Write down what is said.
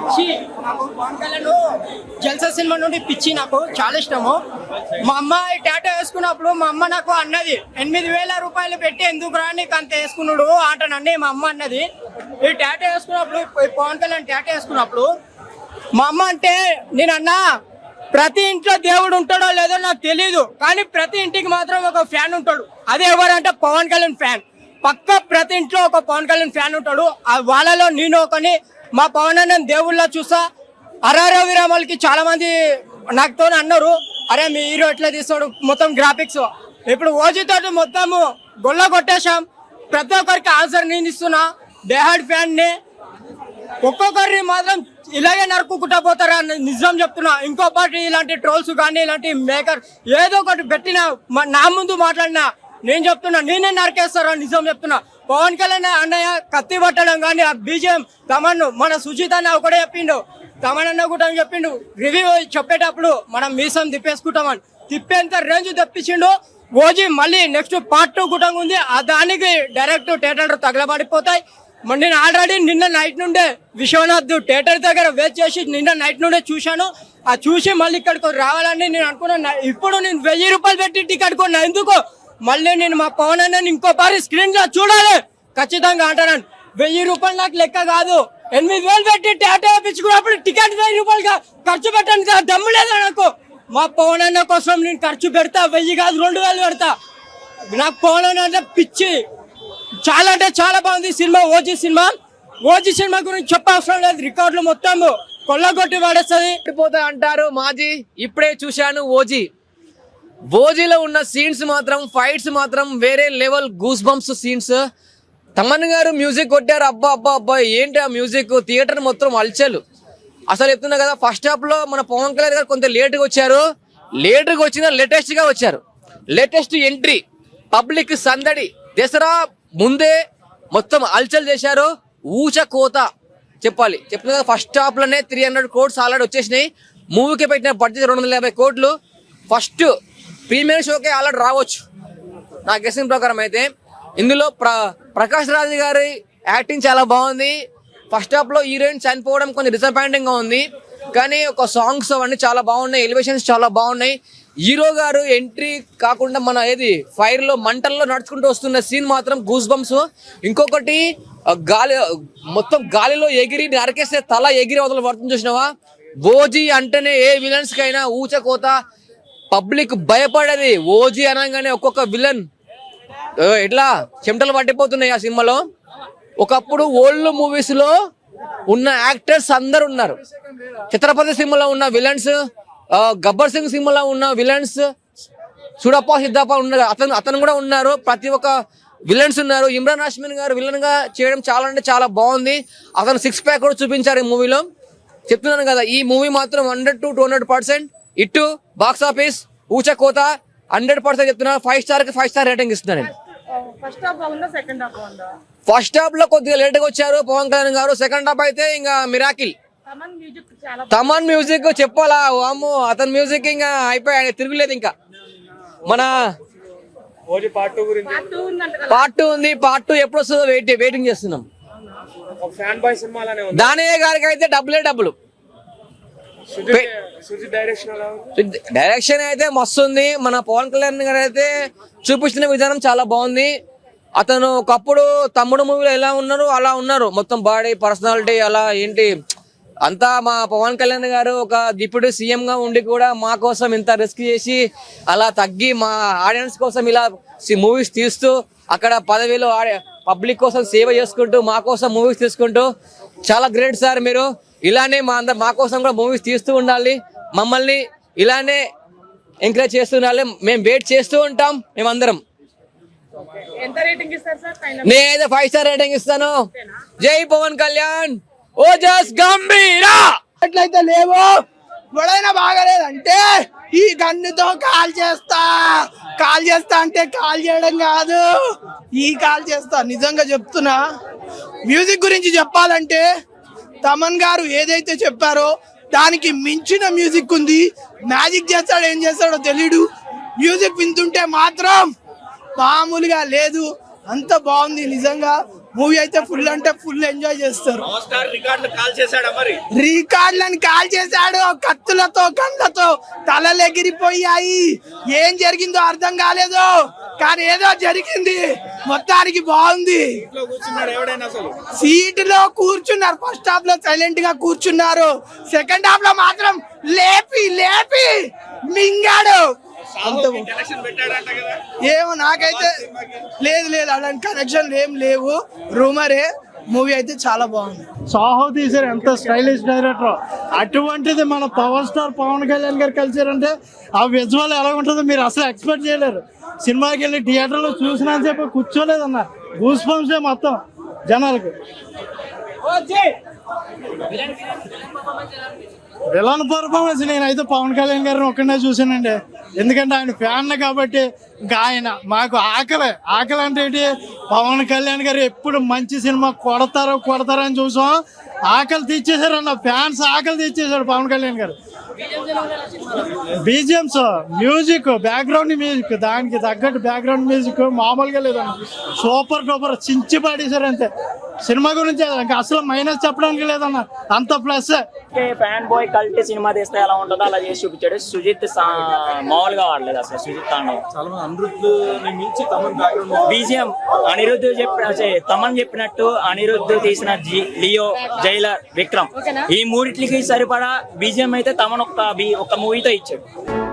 పిచ్చి నాకు పవన్ కళ్యాణ్ జల్సా సినిమా నుండి పిచ్చి నాకు చాలా ఇష్టము. మా అమ్మ ఈ వేసుకున్నప్పుడు మా అమ్మ నాకు అన్నది ఎనిమిది వేల రూపాయలు పెట్టి ఎందుకు రా నీకు అంత వేసుకున్నాడు ఆటనండి మా అమ్మ అన్నది. ఈ టాటా వేసుకున్నప్పుడు పవన్ కళ్యాణ్ టాటా వేసుకున్నప్పుడు మా అమ్మ అంటే నేను అన్నా ప్రతి ఇంట్లో దేవుడు ఉంటాడో లేదో నాకు తెలియదు కానీ ప్రతి ఇంటికి మాత్రం ఒక ఫ్యాన్ ఉంటాడు. అదే ఎవరంటే పవన్ కళ్యాణ్ ఫ్యాన్. పక్క ప్రతి ఇంట్లో ఒక పవన్ కళ్యాణ్ ఫ్యాన్ ఉంటాడు. ఆ వాళ్ళలో నేను ఒకని మా పవన్ అన్న దేవుళ్ళ చూసా. అరారా విరామాలకి చాలా మంది నాకుతో అన్నారు. అరే మీ హీరో ఎట్లా తీస్తాడు మొత్తం గ్రాఫిక్స్ ఇప్పుడు ఓజీతో మొత్తము గొల్ల కొట్టేశాం. ప్రతి ఒక్కరికి ఆన్సర్ నేను ఇస్తున్నా. డేహాడ్ ఫ్యాన్ని. ఒక్కొక్కరిని మాత్రం ఇలాగే నరుక్కుంటా పోతారా నిజం చెప్తున్నా. ఇంకో పార్టీ ఇలాంటి ట్రోల్స్ కానీ ఇలాంటి మేకర్ ఏదో ఒకటి పెట్టిన నా ముందు మాట్లాడినా నేను చెప్తున్నా నేనే నరికేస్తారా? నిజం చెప్తున్నా. పవన్ కళ్యాణ్ అన్నయ్య కత్తి పట్టడం కానీ ఆ బీజేఎం తమన్ మన సుజిత్ అన్న ఒకటే చెప్పిండు. తమన్ అన్న కూడా చెప్పిండు? రివ్యూ చెప్పేటప్పుడు మనం మీసం తిప్పేసుకుంటామని. తిప్పేంత రేంజ్ తెప్పించిండు. ఓజీ మళ్ళీ నెక్స్ట్ పార్ట్ టూ కూడా ఉంది. ఆ దానికి డైరెక్ట్ థియేటర్ తగలబడిపోతాయి. నేను ఆల్రెడీ నిన్న నైట్ నుండే విశ్వనాథ్ థియేటర్ దగ్గర వెయిట్ చేసి నిన్న నైట్ నుండే చూశాను. ఆ చూసి మళ్ళీ ఇక్కడికి రావాలని నేను అనుకున్నాను ఇప్పుడు నేను వెయ్యి రూపాయలు పెట్టి టికెట్ కొన్నా. ఎందుకు? మళ్ళీ నేను మా పవన్ అన్నని ఇంకోసారి స్క్రీన్లో చూడాలి. ఖచ్చితంగా అంటాను వెయ్యి రూపాయలు నాకు లెక్క కాదు. ఎనిమిది వేలు పెట్టి టాటా వేయించుకున్నప్పుడు టికెట్ వెయ్యి రూపాయలు ఖర్చు పెట్టాను దమ్ము లేదా నాకు? మా పవన్ అన్న కోసం నేను ఖర్చు పెడతా. వెయ్యి కాదు రెండు వేలు పెడతా. నాకు పవన్ అన్న అంటే పిచ్చి. చాలా అంటే చాలా బాగుంది cinema OG cinema. OG cinema గురించి చెప్పవసరం లేదు. రికార్డులు మొత్తం కొల్లగొట్టి పడేస్తుంది పడిపోతా అంటారు మాజీ. ఇప్పుడే చూశాను ఓజీ. ఓజీలో ఉన్న సీన్స్ మాత్రం ఫైట్స్ మాత్రం వేరే level goose bumps scenes Thaman garu music కొట్టారు అబ్బా అబ్బా అబ్బా ఏంటి ఆ మ్యూజిక్ థియేటర్ మొత్తం అల్చలు. అసలు చెప్తున్నా కదా ఫస్ట్ హాఫ్లో మన పవన్ కళ్యాణ్ గారు కొంత లేట్గా వచ్చారు. లేట్గా వచ్చిన లేటెస్ట్గా వచ్చారు. లేటెస్ట్ ఎంట్రీ పబ్లిక్ సందడి దసరా ముందే మొత్తం అల్చల్ చేశారు. ఊచ కోత చెప్పాలి. చెప్తున్నా కదా ఫస్ట్ హాఫ్లోనే త్రీ హండ్రెడ్ కోట్స్ ఆల్రెడీ వచ్చేసినాయి. మూవీకి పెట్టిన బడ్జెట్ రెండు వందల యాభై కోట్లు. ఫస్ట్ ప్రీమియర్ షోకే ఆల్రెడీ రావచ్చు. నా గెసింగ్ ప్రకారం అయితే ఇందులో ప్ర ప్రకాష్ రాజ్ గారి యాక్టింగ్ చాలా బాగుంది. ఫస్ట్ హాఫ్లో హీరోయిన్ చనిపోవడం కొంచెం డిసప్పాయింటింగ్గా ఉంది. కానీ ఒక సాంగ్స్ అవన్నీ చాలా బాగున్నాయి. ఎలివేషన్స్ చాలా బాగున్నాయి. హీరో గారు ఎంట్రీ కాకుండా మన ఏది ఫైర్లో మంటల్లో నడుచుకుంటూ వస్తున్న సీన్ మాత్రం గూస్ బంప్స్ ఇంకొకటి గాలి మొత్తం గాలిలో ఎగిరి నరకేస్తే తల ఎగిరి వదల పడుతుంది చూసినావా? బోజీ అంటేనే ఏ విలన్స్కైనా ఊచకోత పబ్లిక్ భయపడేది. ఓజీ అనగానే ఒక్కొక్క విలన్. ఎట్లా? చెమటలు పట్టిపోతున్నాయి ఆ సినిమాలో. ఒకప్పుడు ఓల్డ్ మూవీస్లో ఉన్న యాక్టర్స్ అందరు ఉన్నారు. ఛత్రపతి సినిమాలో ఉన్న విలన్స్ గబ్బర్ సింగ్ సినిమాలో ఉన్న విలన్స్ చూడప్ప సిద్ధప్ప ఉన్నారు. అతను అతను కూడా ఉన్నారు. ప్రతి ఒక్క విలన్స్ ఉన్నారు. ఇమ్రాన్ హాష్మిన్ గారు విలన్గా చేయడం చాలా అంటే చాలా బాగుంది. అతను సిక్స్ ప్యాక్ కూడా చూపించారు ఈ మూవీలో. చెప్తున్నాను కదా ఈ మూవీ మాత్రం hundred to two hundred percent ఇటు బాక్స్ ఆఫీస్ ఊచ కోత హండ్రెడ్ పర్సెంట్ చెప్తున్నా ఫైవ్ స్టార్కి ఫైవ్ స్టార్ రేటింగ్ ఇస్తున్నాను నేను. ఫస్ట్ హాఫ్ బాగుందా సెకండ్ హాఫ్ బాగుందా? ఫస్ట్ హాఫ్లో కొద్దిగా లేట్గా వచ్చారు పవన్ కళ్యాణ్ గారు సెకండ్ హాఫ్ అయితే ఇంకా మిరాకిల్ తమన్ మ్యూజిక్ చాలా తమన్ మ్యూజిక్ చెప్పాలా? వాము అతని మ్యూజిక్ ఇంకా అయిపోయి ఆయన తిరుగులేదు ఇంకా. మన పార్ట్ టూ ఉంది పార్ట్ టూ ఎప్పుడు వస్తుందో వెయిట్ వెయిటింగ్ చేస్తున్నాం. ఫ్యాన్ బాయ్ సినిమా అలానే ఉంది. దానయ్య గారికి అయితే డబ్బులే డబ్బులు డైరెక్షన్ అయితే మస్తు ఉంది. మన పవన్ కళ్యాణ్ గారు అయితే చూపించిన విధానం చాలా బాగుంది. అతను ఒకప్పుడు తమ్ముడు మూవీలో ఎలా ఉన్నారు అలా ఉన్నారు. మొత్తం బాడీ పర్సనాలిటీ అలా ఏంటి? అంతా మా పవన్ కళ్యాణ్ గారు ఒక డిప్యూటీ సీఎం గా ఉండి కూడా మా కోసం ఇంత రిస్క్ చేసి అలా తగ్గి మా ఆడియన్స్ కోసం ఇలా మూవీస్ తీస్తూ అక్కడ పదవిలో పబ్లిక్ కోసం సేవ చేసుకుంటూ మా కోసం మూవీస్ తీసుకుంటూ చాలా గ్రేట్ సార్ మీరు. ఇలానే మా అందరు మా కోసం కూడా మూవీస్ తీస్తూ ఉండాలి. మమ్మల్ని ఇలానే ఎంకరేజ్ చేస్తూ ఉండాలి. మేము వెయిట్ చేస్తూ ఉంటాం మేమందరం. ఎంత రేటింగ్ ఇస్తారు సార్ ఫైనల్ నేనైతే ఫైవ్ స్టార్ రేటింగ్ ఇస్తాను. జై పవన్ కళ్యాణ్. ఓజస్ గంభీరా! అట్లయితే లేవు ఎవడైనా బాగలేదంటే ఈ గన్నుతో కాల్ చేస్తా. కాల్ చేస్తా అంటే కాల్ చేయడం కాదు. ఈ కాల్ చేస్తా. నిజంగా చెప్తున్నా. మ్యూజిక్ గురించి చెప్పాలంటే తమన్ గారు ఏదైతే చెప్పారో దానికి మించిన మ్యూజిక్ ఉంది. మ్యాజిక్ చేస్తాడో ఏం చేస్తాడో తెలియడు మ్యూజిక్ వింటుంటే మాత్రం మామూలుగా లేదు. అంత బాగుంది నిజంగా. మూవీ అయితే ఫుల్ అంటే ఫుల్ ఎంజాయ్ చేస్తారు. రికార్డులను కాల్ చేశాడు. కత్తులతో గన్లతో తలలు ఎగిరిపోయాయి ఏం జరిగిందో అర్థం కాలేదు. కానీ ఏదో జరిగింది. మొత్తానికి బాగుంది. అసలు? సీటులో కూర్చున్నారు. ఫస్ట్ హాఫ్లో సైలెంట్గా కూర్చున్నారు. సెకండ్ హాఫ్లో మాత్రం లేపి లేపి మింగాడు. ఏమో నాకైతే లేదు లేదు. అలాంటి కనెక్షన్ ఏం లేవు. రూమరే మూవీ అయితే చాలా బాగుంది. సాహో తీశారు ఎంత స్టైలిష్ డైరెక్టర్ అటువంటిది మన పవర్ స్టార్ పవన్ కళ్యాణ్ గారు కలిసారంటే ఆ విజువల్ ఎలా ఉంటుందో మీరు అసలు ఎక్స్పెక్ట్ చేయలేరు. సినిమాకి వెళ్ళి థియేటర్లో చూసినంతసేపు కూర్చోలేదన్న గూస్ బంప్సే మొత్తం జనాలకు. విలన్ పర్ఫార్మెన్స్ నేనైతే పవన్ కళ్యాణ్ గారిని ఒక్కడే చూసానండి ఎందుకంటే ఆయన ఫ్యాన్ కాబట్టి ఇంకా ఆయన మాకు ఆకలి. ఆకలి అంటే ఏంటి? పవన్ కళ్యాణ్ గారు ఎప్పుడు మంచి సినిమా కొడతారో కొడతారో అని చూసాం. ఆకలి తీర్చేశారన్న ఫ్యాన్స్ ఆకలి తీర్చేశాడు పవన్ కళ్యాణ్ గారు. బీజిఎంస్ మ్యూజిక్ బ్యాక్గ్రౌండ్ మ్యూజిక్ దానికి తగ్గట్టు బ్యాక్గ్రౌండ్ మ్యూజిక్ మామూలుగా లేదన్న. సూపర్ డూపర్ చించి పాడేశారు అంతే. సినిమా గురించి అసలు మైనస్ చెప్పడానికి లేదన్న. అంత ప్లస్ ఫ్యాన్ బాయ్ కల్ట్ సినిమా తీస్తే ఎలా ఉంటుందో అలా చేసి చూపించాడు. సుజిత్ మామూలుగా వాడలేదు అసలు సుజిత్ బీజిఎం అనిరుద్ధ్ చెప్పిన తమన్ చెప్పినట్టు అనిరుద్ధ్ తీసిన జి లియో జైలర్ విక్రమ్. ఈ మూడిట్లకి సరిపడా బీజిఎం అయితే తమన్ ఒక బి- ఒక మూవీతో ఇచ్చాడు.